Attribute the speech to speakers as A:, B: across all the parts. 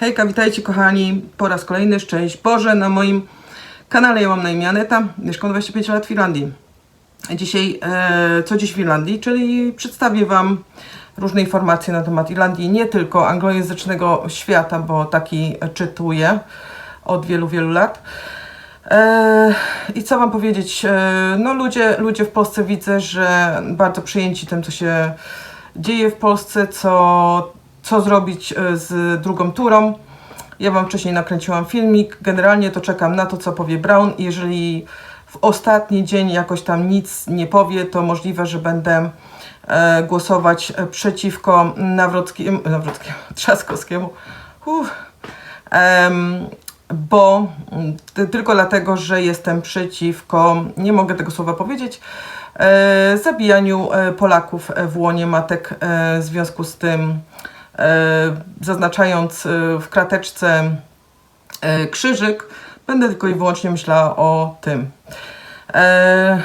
A: Hejka, witajcie kochani po raz kolejny, szczęść Boże na moim kanale. Ja mam na imię Aneta, mieszkam 25 lat w Finlandii. Dzisiaj, e, co dziś w Irlandii, czyli przedstawię Wam różne informacje na temat Irlandii, nie tylko anglojęzycznego świata, bo taki czytuję od wielu, wielu lat. E, I co Wam powiedzieć? E, no ludzie, ludzie w Polsce widzę, że bardzo przyjęci tym, co się dzieje w Polsce, co, co zrobić e, z drugą turą. Ja Wam wcześniej nakręciłam filmik. Generalnie to czekam na to, co powie Brown. Jeżeli w ostatni dzień jakoś tam nic nie powie, to możliwe, że będę e, głosować e, przeciwko Nawrockiemu, Nawrockiemu, Trzaskowskiemu. Em, bo mm, ty- tylko dlatego, że jestem przeciwko, nie mogę tego słowa powiedzieć, zabijaniu Polaków w łonie matek. W związku z tym, zaznaczając e, w krateczce e, krzyżyk, będę tylko i wyłącznie myślała o tym. E,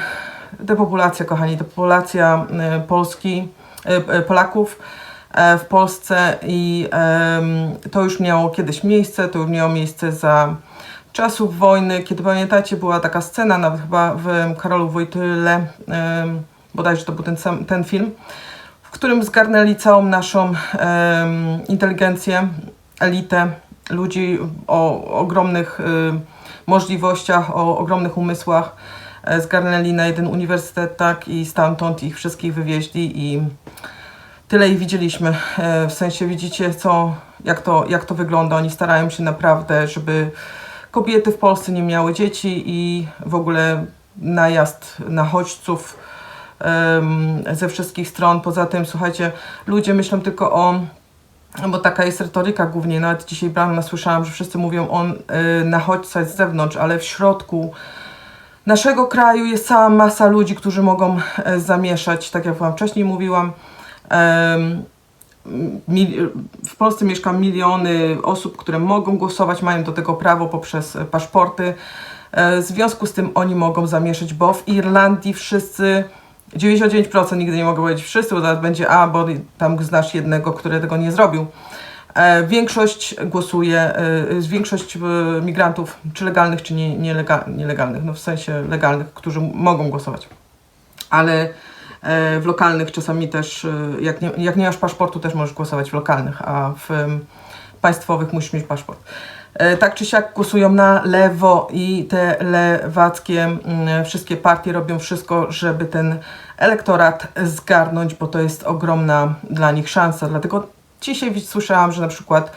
A: depopulacja, kochani, depopulacja e, Polski, e, e, Polaków e, w Polsce i to już miało kiedyś miejsce, to już miało miejsce za czasów wojny, kiedy pamiętacie, była taka scena, nawet chyba w Karolu Wojtyle, bodajże to był ten, ten film, w którym zgarnęli całą naszą inteligencję, elitę, ludzi o ogromnych y, możliwościach, o ogromnych umysłach. E, Zgarnęli na jeden uniwersytet, tak, i stamtąd ich wszystkich wywieźli i tyle ich widzieliśmy. E, W sensie widzicie, co, jak, to, jak to wygląda. Oni starają się naprawdę, żeby kobiety w Polsce nie miały dzieci i w ogóle najazd na chodźców ze wszystkich stron. Poza tym, słuchajcie, ludzie myślą tylko o bo taka jest retoryka głównie, nawet dzisiaj rano słyszałam, że wszyscy mówią o y, nachodźcach z zewnątrz, ale w środku naszego kraju jest cała masa ludzi, którzy mogą e, zamieszać, tak jak Wam wcześniej mówiłam. W Polsce mieszka miliony osób, które mogą głosować, mają do tego prawo poprzez paszporty. E, W związku z tym oni mogą zamieszać, bo w Irlandii wszyscy, 99% nigdy nie mogę powiedzieć wszyscy, bo zaraz będzie, a bo tam znasz jednego, który tego nie zrobił. E, Większość głosuje, e, większość e, migrantów, czy legalnych, czy nie, nielega, nielegalnych, no w sensie legalnych, którzy mogą głosować ale w lokalnych czasami też, jak nie, jak nie masz paszportu, też możesz głosować w lokalnych, a w państwowych musisz mieć paszport. E, Tak czy siak głosują na lewo i te lewackie mm, wszystkie partie robią wszystko, żeby ten elektorat zgarnąć, bo to jest ogromna dla nich szansa. Dlatego dzisiaj słyszałam, że na przykład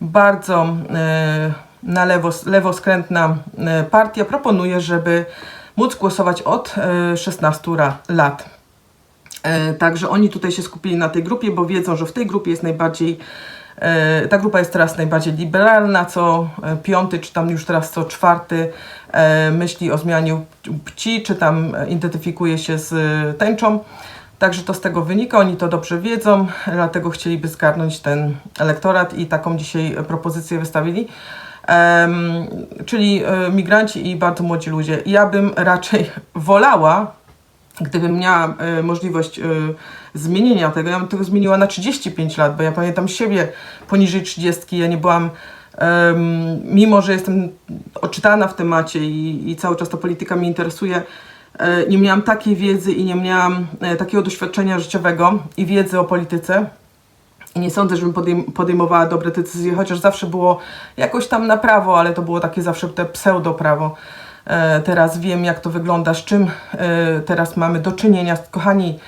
A: bardzo e, na lewo, lewoskrętna e, partia proponuje, żeby móc głosować od e, 16 ra- lat. Także oni tutaj się skupili na tej grupie, bo wiedzą, że w tej grupie jest najbardziej, ta grupa jest teraz najbardziej liberalna, co e, piąty, czy tam już teraz co czwarty e, myśli o zmianie płci, czy tam e, identyfikuje się z e, tęczą. Także to z tego wynika, oni to dobrze wiedzą, dlatego chcieliby zgarnąć ten elektorat i taką dzisiaj propozycję wystawili. Em, czyli e, migranci i bardzo młodzi ludzie. Ja bym raczej wolała, gdybym miała e, możliwość e, zmienienia tego, ja bym tego zmieniła na 35 lat, bo ja pamiętam siebie poniżej 30, ja nie byłam, mimo że jestem oczytana w temacie i, i cały czas ta polityka mnie interesuje, e, nie miałam takiej wiedzy i nie miałam takiego doświadczenia życiowego i wiedzy o polityce. I nie sądzę, żebym podejm- podejmowała dobre decyzje, chociaż zawsze było jakoś tam na prawo, ale to było takie zawsze te pseudo-prawo. E, teraz wiem, jak to wygląda, z czym e, teraz mamy do czynienia. Kochani,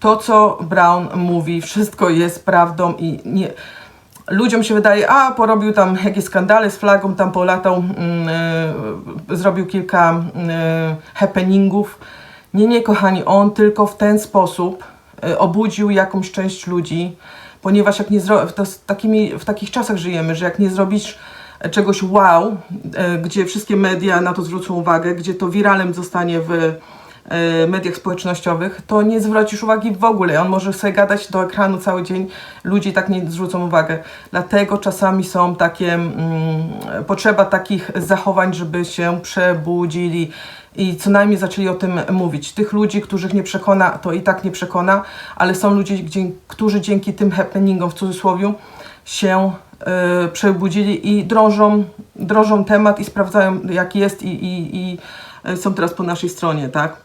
A: to co Brown mówi, wszystko jest prawdą i nie. Ludziom się wydaje, a porobił tam jakieś skandale z flagą, tam polatał, e, zrobił kilka e, happeningów. Nie, nie, kochani, on tylko w ten sposób e, obudził jakąś część ludzi, ponieważ jak nie zro- to takimi, w takich czasach żyjemy, że jak nie zrobisz e, czegoś wow, e, gdzie wszystkie media na to zwrócą uwagę, gdzie to wiralem zostanie w e, mediach społecznościowych, to nie zwrócisz uwagi w ogóle. On może sobie gadać do ekranu cały dzień, ludzie tak nie zwrócą uwagę. Dlatego czasami są takie, mm, potrzeba takich zachowań, żeby się przebudzili i co najmniej zaczęli o tym mówić. Tych ludzi, których nie przekona, to i tak nie przekona, ale są ludzie, gdzie, którzy dzięki tym happeningom w cudzysłowie się przebudzili i drążą, drążą temat i sprawdzają jak jest i, i, i e, są teraz po naszej stronie, tak?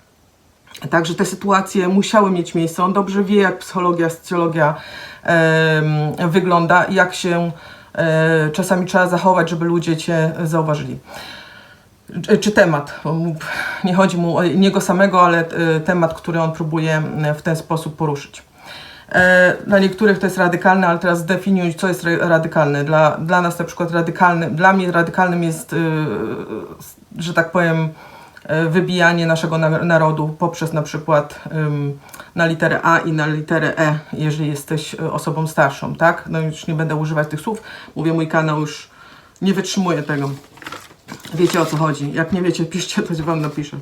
A: Także te sytuacje musiały mieć miejsce. On dobrze wie, jak psychologia, socjologia em, wygląda i jak się e, czasami trzeba zachować, żeby ludzie cię zauważyli. Czy, czy temat, nie chodzi mu o niego samego, ale e, temat, który on próbuje e, w ten sposób poruszyć. E, Dla niektórych to jest radykalne, ale teraz zdefiniuj, co jest ra- radykalne. Dla, dla nas na przykład radykalny, dla mnie radykalnym jest, e, że tak powiem, e, wybijanie naszego na- narodu poprzez na przykład na literę A i na literę E, jeżeli jesteś e, osobą starszą, tak? No już nie będę używać tych słów, mówię, mój kanał już nie wytrzymuje tego. Wiecie o co chodzi. Jak nie wiecie, piszcie, to wam napiszę.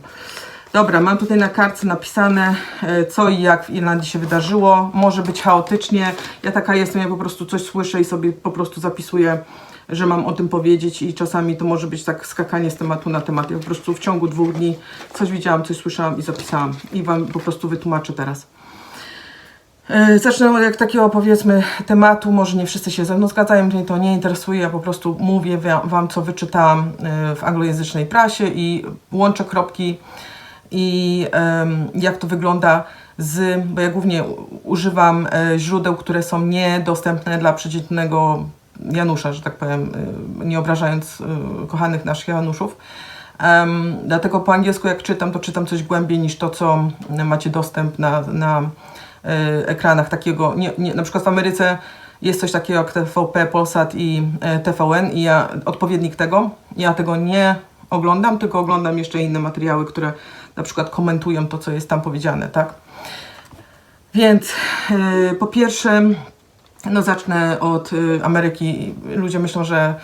A: Dobra, mam tutaj na kartce napisane, e, co i jak w Irlandii się wydarzyło. Może być chaotycznie. Ja taka jestem, ja po prostu coś słyszę i sobie po prostu zapisuję, że mam o tym powiedzieć i czasami to może być tak skakanie z tematu na temat. Ja po prostu w ciągu dwóch dni coś widziałam, coś słyszałam i zapisałam. I wam po prostu wytłumaczę teraz. E, Zacznę od jak takiego powiedzmy tematu, może nie wszyscy się ze mną zgadzają, mnie to nie interesuje, ja po prostu mówię wam, co wyczytałam e, w anglojęzycznej prasie i łączę kropki i jak to wygląda z, bo ja głównie używam e, źródeł, które są niedostępne dla przeciętnego Janusza, że tak powiem, e, nie obrażając e, kochanych naszych Januszów. Dlatego po angielsku jak czytam, to czytam coś głębiej niż to, co macie dostęp na, na ekranach takiego, nie, nie, na przykład w Ameryce jest coś takiego jak TVP, Polsat i TVN i ja, odpowiednik tego, ja tego nie oglądam, tylko oglądam jeszcze inne materiały, które na przykład komentują to, co jest tam powiedziane, tak? Więc e, po pierwsze, no zacznę od y, Ameryki. Ludzie myślą, że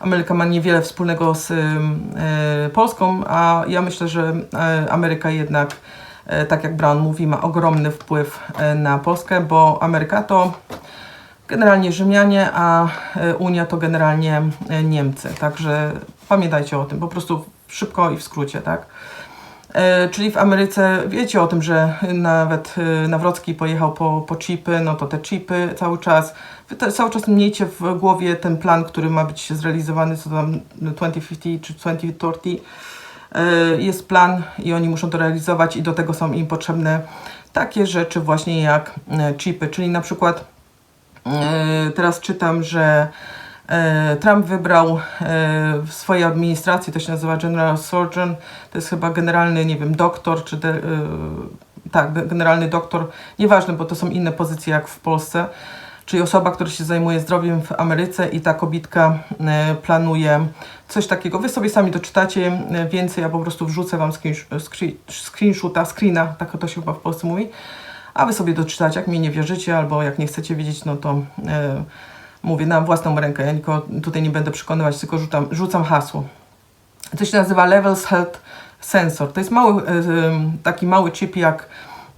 A: Ameryka ma niewiele wspólnego z y, Polską, a ja myślę, że Ameryka jednak, tak jak Brown mówi, ma ogromny wpływ na Polskę, bo Ameryka to generalnie Rzymianie, a Unia to generalnie Niemcy. Także pamiętajcie o tym, po prostu szybko i w skrócie, tak? E, Czyli w Ameryce wiecie o tym, że nawet e, Nawrocki pojechał po, po chipy, no to te chipy cały czas, wy te, cały czas miejcie w głowie ten plan, który ma być zrealizowany, co tam 2050 czy 2030. E, Jest plan i oni muszą to realizować i do tego są im potrzebne takie rzeczy właśnie jak chipy, czyli na przykład Teraz czytam, że Trump wybrał e, w swojej administracji, to się nazywa General Surgeon, to jest chyba generalny, nie wiem, doktor, czy de, e, tak, ge- generalny doktor, nieważne, bo to są inne pozycje jak w Polsce, czyli osoba, która się zajmuje zdrowiem w Ameryce i ta kobitka e, planuje coś takiego. Wy sobie sami doczytacie e, więcej, ja po prostu wrzucę wam screen, screen, screenshoota, screena, tak to się chyba w Polsce mówi, a wy sobie doczytacie, jak mi nie wierzycie, albo jak nie chcecie wiedzieć, no to e, mówię na własną rękę. Ja nikogo tutaj nie będę przekonywać, tylko rzucam, rzucam hasło. To się nazywa Levels Health Sensor. To jest mały, e, taki mały chip jak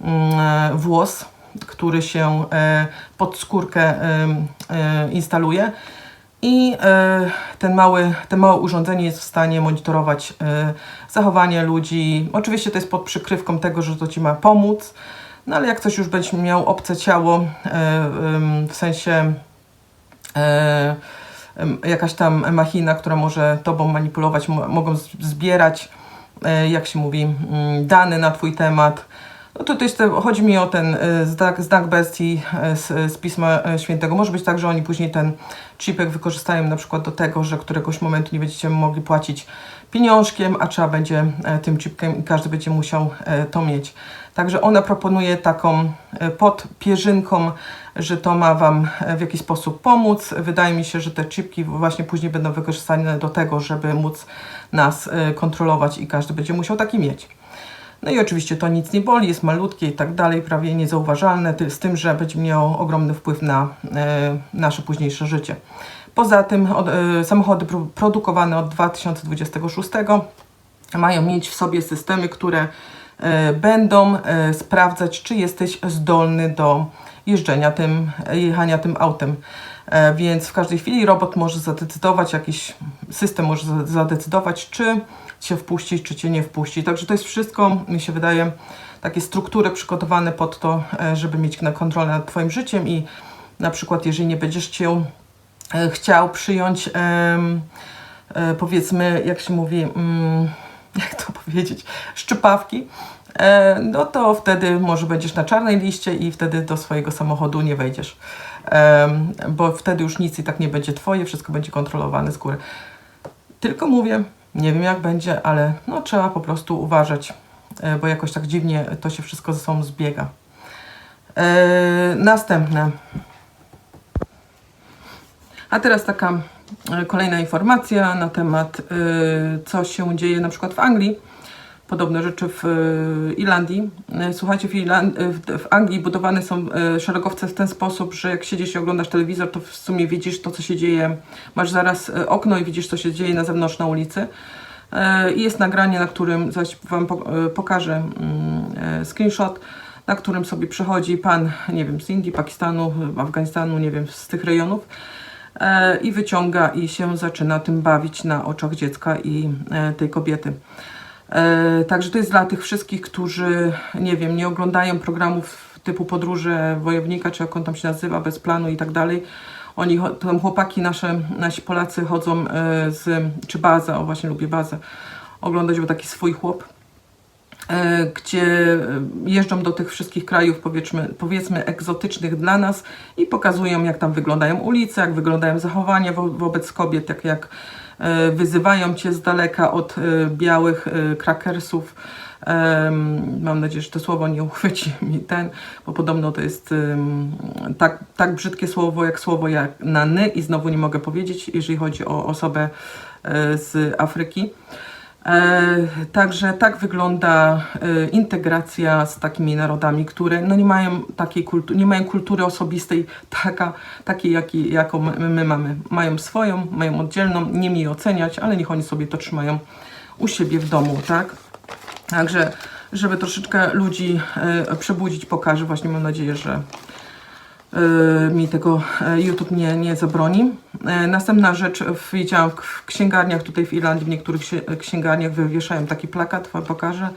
A: mm, e, włos, który się e, pod skórkę e, e, instaluje. I e, ten mały, te małe urządzenie jest w stanie monitorować e, zachowanie ludzi. Oczywiście to jest pod przykrywką tego, że to ci ma pomóc. No ale jak ktoś już będzie miał obce ciało, e, w sensie e, jakaś tam machina, która może tobą manipulować, mo- mogą zbierać, e, jak się mówi, mm, dane na twój temat. No to, to jest, te- chodzi mi o ten e, znak, znak bestii e, z, z Pisma e, Świętego. Może być tak, że oni później ten chipek wykorzystają na przykład do tego, że któregoś momentu nie będziecie mogli płacić pieniążkiem, a trzeba będzie e, tym chipkiem i każdy będzie musiał e, to mieć. Także ona proponuje taką e, pod pierzynką, że to ma Wam e, w jakiś sposób pomóc. Wydaje mi się, że te chipki właśnie później będą wykorzystane do tego, żeby móc nas e, kontrolować i każdy będzie musiał taki mieć. No i oczywiście to nic nie boli, jest malutkie i tak dalej, prawie niezauważalne, z tym, że będzie miało ogromny wpływ na e, nasze późniejsze życie. Poza tym od, samochody pro, produkowane od 2026 mają mieć w sobie systemy, które będą sprawdzać, czy jesteś zdolny do jeżdżenia tym, jechania tym autem. E, Więc w każdej chwili robot może zadecydować, jakiś system może za- zadecydować, czy cię wpuścić, czy cię nie wpuści. Także to jest wszystko, mi się wydaje, takie struktury przygotowane pod to, e, żeby mieć kontrolę nad Twoim życiem i na przykład, jeżeli nie będziesz się e, chciał przyjąć, powiedzmy, jak się mówi, mm, jak to powiedzieć, szczypawki, no to wtedy może będziesz na czarnej liście i wtedy do swojego samochodu nie wejdziesz. Bo wtedy już nic i tak nie będzie twoje, wszystko będzie kontrolowane z góry. Tylko mówię, nie wiem jak będzie, ale no trzeba po prostu uważać, e, bo jakoś tak dziwnie to się wszystko ze sobą zbiega. E, następne. A teraz taka e, kolejna informacja na temat, e, co się dzieje na przykład w Anglii. Podobne rzeczy w e, Irlandii. E, Słuchajcie, w, Irland- e, w, Anglii budowane są szeregowce w ten sposób, że jak siedzisz i oglądasz telewizor, to w sumie widzisz to, co się dzieje. Masz zaraz okno i widzisz, co się dzieje na zewnątrz na ulicy. I jest nagranie, na którym zaś Wam po- pokażę mm, screenshot, na którym sobie przychodzi pan, nie wiem, z Indii, Pakistanu, Afganistanu, nie wiem, z tych rejonów i wyciąga i się zaczyna tym bawić na oczach dziecka i tej kobiety. E, Także to jest dla tych wszystkich, którzy, nie wiem, nie oglądają programów typu Podróże Wojownika, czy jak on tam się nazywa, bez planu i tak dalej. Oni, tam chłopaki nasze, nasi Polacy chodzą e, z, czy Baza, o właśnie lubię Bazę, oglądać, bo taki swój chłop, e, gdzie jeżdżą do tych wszystkich krajów, powiedzmy, powiedzmy egzotycznych dla nas i pokazują, jak tam wyglądają ulice, jak wyglądają zachowania wo wobec kobiet, jak, jak e, wyzywają cię z daleka od e, białych e, krakersów. Mam nadzieję, że to słowo nie uchwyci mi ten, bo podobno to jest tak, tak brzydkie słowo jak słowo jak na ny i znowu nie mogę powiedzieć, jeżeli chodzi o osobę e, z Afryki. E, także tak wygląda e, integracja z takimi narodami, które no nie mają takiej kultury, nie mają kultury osobistej taka, takiej, jakiej, jaką my, my mamy. Mają swoją, mają oddzielną, nie mi oceniać, ale niech oni sobie to trzymają u siebie w domu, tak? Także, żeby troszeczkę ludzi e, przebudzić, pokażę. Właśnie mam nadzieję, że mi tego e, YouTube nie, nie zabroni. E, Następna rzecz, widziałam w księgarniach tutaj w Irlandii, w niektórych księ- księgarniach wywieszają taki plakat, wam pokażę.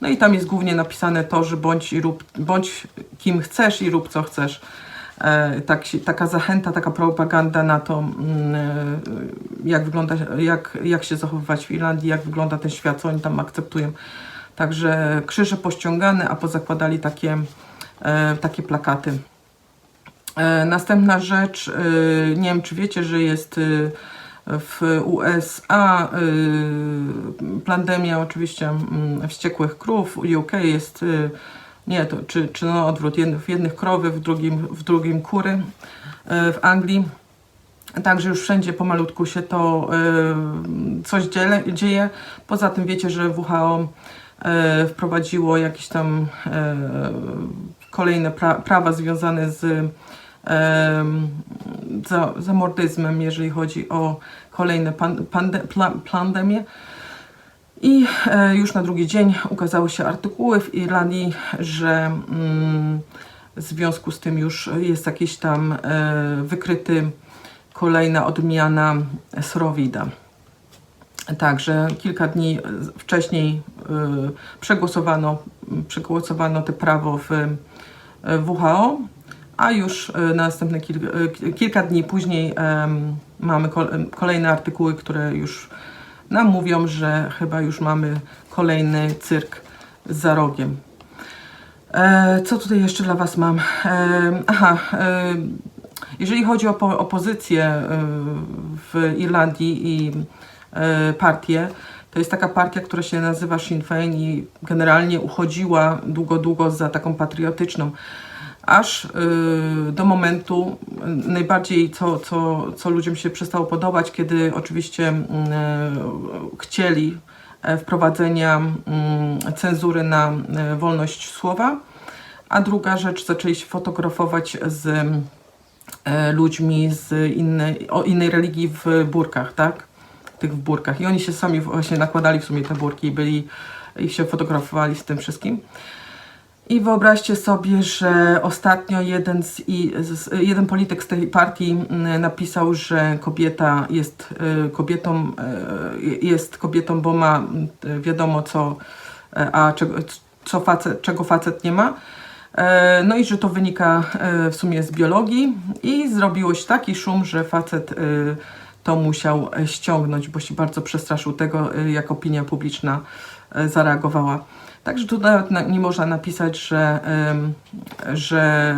A: No i tam jest głównie napisane to, że bądź, i rób, bądź kim chcesz i rób co chcesz. E, tak, taka zachęta, taka propaganda na to, mm, jak, wygląda, jak, jak się zachowywać w Irlandii, jak wygląda ten świat, co oni tam akceptują. Także krzyże pościągane, a pozakładali takie, e, takie plakaty. E, Następna rzecz, e, nie wiem czy wiecie, że jest e, w USA pandemia oczywiście mm, wściekłych krów, UK jest, nie, to, czy, czy no odwrót, w jednych krowy, w drugim, w drugim kury w Anglii. Także już wszędzie pomalutku się to coś dzieje. Poza tym wiecie, że WHO wprowadziło jakieś tam kolejne pra, prawa związane z za, zamordyzmem, jeżeli chodzi o kolejne pandemie. I e, już na drugi dzień ukazały się artykuły w Irlandii, że mm, w związku z tym już jest jakiś tam e, wykryty kolejna odmiana Sorowida. Także kilka dni wcześniej y, przegłosowano, przegłosowano to prawo w WHO, a już y, następne kil, y, kilka dni później mamy kol, kolejne artykuły, które już nam mówią, że chyba już mamy kolejny cyrk za rogiem. E, co tutaj jeszcze dla Was mam? E, aha, e, jeżeli chodzi o po, opozycję e, w Irlandii i e, partię, to jest taka partia, która się nazywa Sinn Féin i generalnie uchodziła długo, długo za taką patriotyczną. Aż y, do momentu y, najbardziej, co, co, co ludziom się przestało podobać, kiedy oczywiście y, chcieli e, wprowadzenia mm, cenzury na wolność słowa, a druga rzecz, zaczęli się fotografować z ludźmi z innej, o innej religii w burkach, tak? Tych w burkach. I oni się sami właśnie nakładali w sumie te burki i byli i się fotografowali z tym wszystkim. I wyobraźcie sobie, że ostatnio jeden, z, jeden polityk z tej partii mm, napisał, że kobieta jest y, kobietą, y, jest kobietą, bo ma y, wiadomo co, y, a czego, co facet, czego facet nie ma. E, No i że to wynika e, w sumie z biologii i zrobiło się taki szum, że facet e, to musiał e, ściągnąć, bo się bardzo przestraszył tego, e, jak opinia publiczna e, zareagowała. Także tu nawet na- nie można napisać, że, że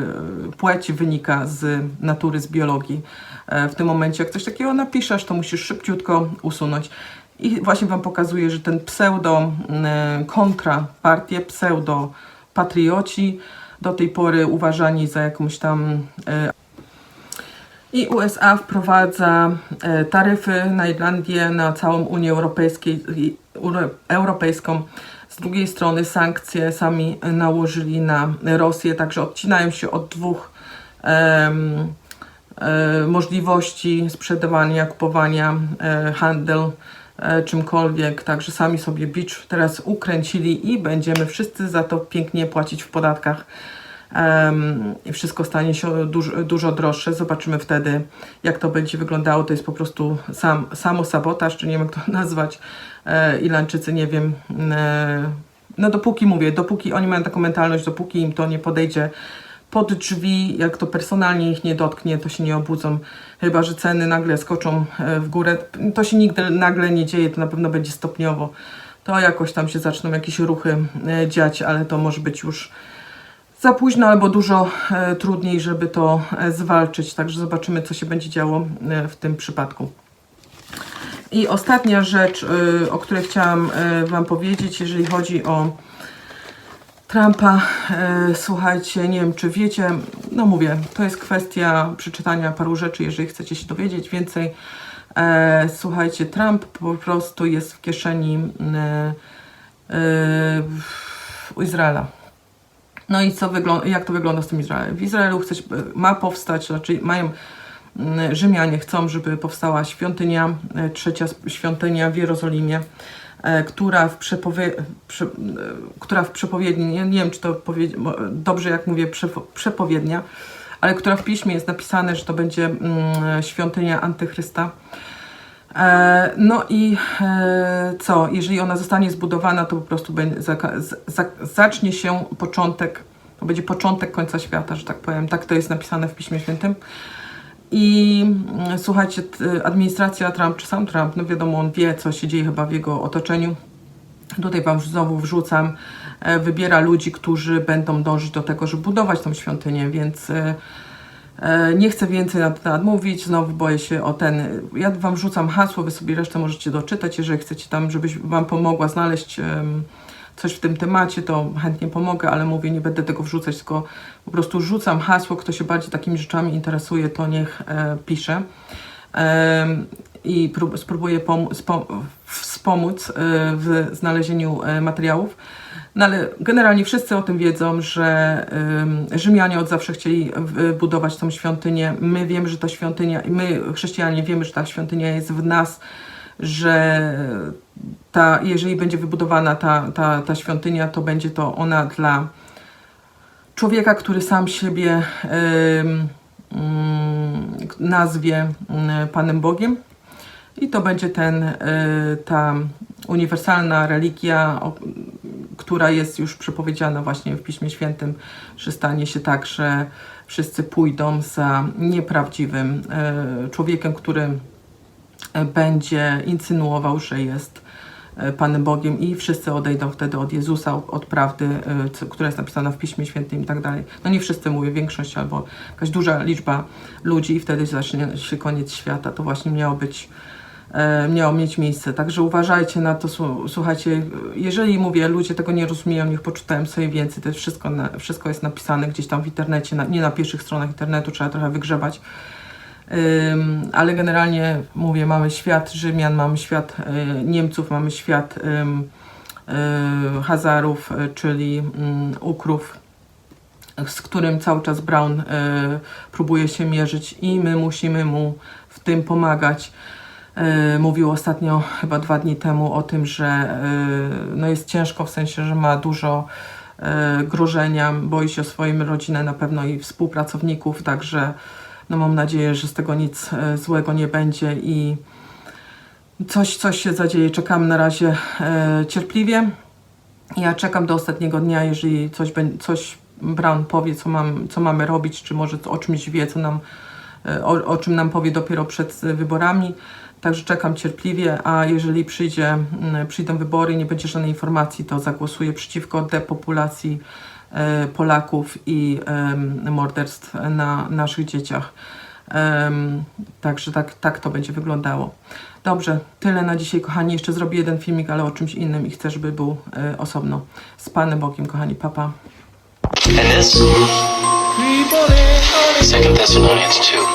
A: płeć wynika z natury, z biologii. E, W tym momencie, jak coś takiego napiszesz, to musisz szybciutko usunąć. I właśnie Wam pokazuję, że ten pseudo kontra partię, pseudo patrioci, do tej pory uważani za jakąś tam e, i USA wprowadza e, taryfy na Irlandię, na całą Unię Europejską, drugiej strony sankcje sami nałożyli na Rosję, także odcinają się od dwóch e, możliwości sprzedawania, kupowania, e, handel e, czymkolwiek. Także sami sobie bicz teraz ukręcili i będziemy wszyscy za to pięknie płacić w podatkach. I wszystko stanie się dużo, dużo droższe. Zobaczymy wtedy, jak to będzie wyglądało. To jest po prostu sam, samosabotaż, czy nie wiem, jak to nazwać. E, Irlandczycy, nie wiem. E, no dopóki mówię, dopóki oni mają taką mentalność, dopóki im to nie podejdzie pod drzwi, jak to personalnie ich nie dotknie, to się nie obudzą. Chyba, że ceny nagle skoczą e, w górę. To się nigdy nagle nie dzieje, to na pewno będzie stopniowo. To jakoś tam się zaczną jakieś ruchy dziać, ale to może być już za późno albo dużo e, trudniej, żeby to e, zwalczyć. Także zobaczymy, co się będzie działo e, w tym przypadku. I ostatnia rzecz, o której chciałam Wam powiedzieć, jeżeli chodzi o Trumpa. Słuchajcie, nie wiem, czy wiecie, no mówię, to jest kwestia przeczytania paru rzeczy, jeżeli chcecie się dowiedzieć więcej. Słuchajcie, Trump po prostu jest w kieszeni w Izraela. No i co jak to wygląda z tym Izraelem? W Izraelu chce, ma powstać, znaczy mają mm, Rzymianie chcą, żeby powstała świątynia, e, trzecia świątynia w Jerozolimie, e, która w, przepowie, prze, e, która w przepowiedni, nie, nie wiem czy to powie, dobrze jak mówię przepo, przepowiednia, ale która w piśmie jest napisane, że to będzie mm, świątynia Antychrysta. E, No i e, co, jeżeli ona zostanie zbudowana, to po prostu zacznie się początek, to będzie początek końca świata, że tak powiem. Tak to jest napisane w Piśmie Świętym. I mm, słuchajcie, administracja Trump, czy sam Trump, no wiadomo, on wie, co się dzieje chyba w jego otoczeniu. Tutaj Wam znowu wrzucam, e, wybiera ludzi, którzy będą dążyć do tego, żeby budować tą świątynię, więc nie chcę więcej na ten temat mówić, znowu boję się o ten. Ja Wam wrzucam hasło, Wy sobie resztę możecie doczytać, jeżeli chcecie tam, żebyś Wam pomogła znaleźć coś w tym temacie, to chętnie pomogę, ale mówię, nie będę tego wrzucać, tylko po prostu rzucam hasło, kto się bardziej takimi rzeczami interesuje, to niech e, pisze. I prób, spróbuję pomóc, spo, wspomóc e, w znalezieniu e, materiałów. No ale generalnie wszyscy o tym wiedzą, że ym, Rzymianie od zawsze chcieli w- budować tą świątynię. My wiemy, że ta świątynia, my chrześcijanie wiemy, że ta świątynia jest w nas, że ta, jeżeli będzie wybudowana ta, ta, ta świątynia, to będzie to ona dla człowieka, który sam siebie nazwie ym, Panem Bogiem. I to będzie ten, y, ta uniwersalna religia, która jest już przepowiedziana właśnie w Piśmie Świętym, że stanie się tak, że wszyscy pójdą za nieprawdziwym y, człowiekiem, który y, będzie insynuował, że jest y, Panem Bogiem i wszyscy odejdą wtedy od Jezusa, od prawdy, która jest napisana w Piśmie Świętym i tak dalej. No nie wszyscy mówię, większość albo jakaś duża liczba ludzi i wtedy zacznie się koniec świata. To właśnie miało być e, miało mieć miejsce. Także uważajcie na to, słu- słuchajcie, jeżeli mówię, ludzie tego nie rozumieją, niech poczytają sobie więcej, to wszystko, wszystko jest napisane gdzieś tam w internecie, nie na pierwszych stronach internetu, trzeba trochę wygrzebać. Ale generalnie mówię, mamy świat Rzymian, mamy świat y, Niemców, mamy świat y, Hazarów, czyli ym, Ukrów, z którym cały czas Brown próbuje się mierzyć i my musimy mu w tym pomagać. Y, Mówił ostatnio, chyba dwa dni temu, o tym, że y, no jest ciężko w sensie, że ma dużo y, grożenia, boi się o swoją rodzinę na pewno i współpracowników, także no mam nadzieję, że z tego nic złego nie będzie i coś, coś się zadzieje. Czekam na razie cierpliwie. Ja czekam do ostatniego dnia, jeżeli coś, coś Brown powie, co, mam, co mamy robić, czy może o czymś wie, co nam, o, o czym nam powie dopiero przed e, wyborami. Także czekam cierpliwie, a jeżeli przyjdzie, przyjdą wybory i nie będzie żadnej informacji, to zagłosuję przeciwko depopulacji e, Polaków i morderstw na naszych dzieciach. Także tak, tak to będzie wyglądało. Dobrze, tyle na dzisiaj, kochani. Jeszcze zrobię jeden filmik, ale o czymś innym i chcę, żeby był e, osobno. Z Panem Bogiem, kochani. Papa.
B: And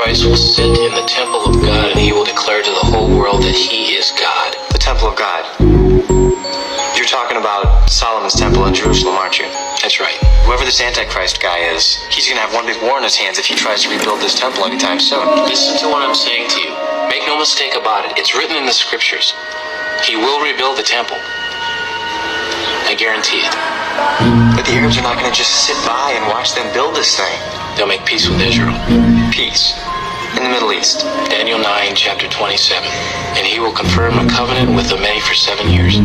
B: Antichrist will sit in the temple of God, and he will declare to the whole world that he is God.
C: The temple of God. You're talking about Solomon's temple in Jerusalem, aren't you?
B: That's right.
C: Whoever this Antichrist guy is, he's gonna have one big war in his hands if he tries to rebuild this temple anytime soon.
B: Listen to what I'm saying to you. Make no mistake about it. It's written in the scriptures. He will rebuild the temple. I guarantee it.
C: But the Arabs are not gonna just sit by and watch them build this thing.
B: They'll make peace with Israel.
C: Peace. In the Middle East.
B: Daniel 9, chapter 27. And he will confirm a covenant with the many for seven years.